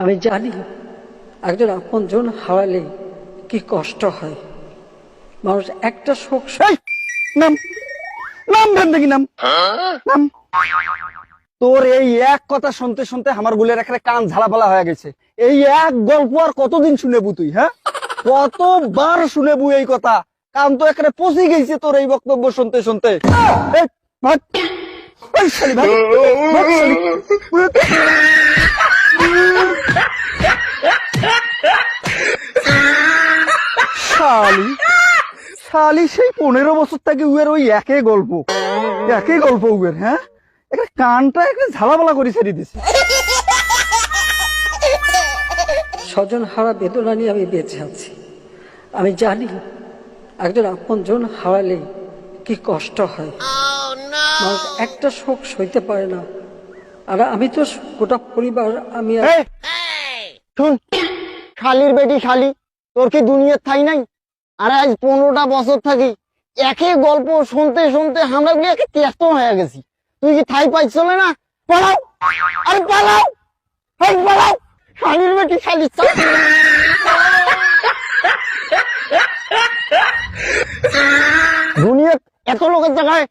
আমি জানি একজন আপনজন হারালে কি কষ্ট হয়। মানুষ একটা শোক নাম! নাম দেখি নাম! নাম! তোর এই এক কথা শুনতে শুনতে আমার গুলের একটা কান ঝালাপালা হয়ে গেছে। এই এক গল্প আর কতদিন শুনেবু তুই হ্যাঁ? কতবার শুনেবু এই কথা? কান তো এখানে পচে গেছে তোর এই বক্তব্য শুনতে শুনতে। ভাগ। ভাগ। শালি। শালি সেই পনেরো বছর থেকে উয়ের ওই একই গল্প। একই গল্প উয়ের হ্যাঁ? একটা কানটা একটা ঝালাপালা করে ছেড়ে দিছে। স্বজন হারা বেদনা নিয়ে আমি বেঁচে আছি। আমি জানি একজন আপনজন হারালে কি কষ্ট হয়। মানুষ একটা শোক সইতে পারে না। আর আমি তো গোটা পরিবার আমি শালির বেটি শালি। তোর কি দুনিয়ার থাই নাই? আর আজ পনেরোটা বছর থাকি, একে গল্প শুনতে শুনতে আমরা একে ব্যস্ত হয়ে গেছি। তুই কি ঠাই পাইছিল না? পালাও! আরে পালাও! এই পালাও! শালির বেটি দুনিয়া এত লোকের জায়গায়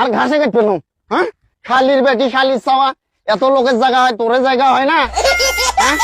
আর ঘাসে কাটবে হ্যাঁ? শালির বেটি শালির চাওয়া, এত লোকের জায়গা হয়, তোরে জায়গা হয় না? হ্যাঁ?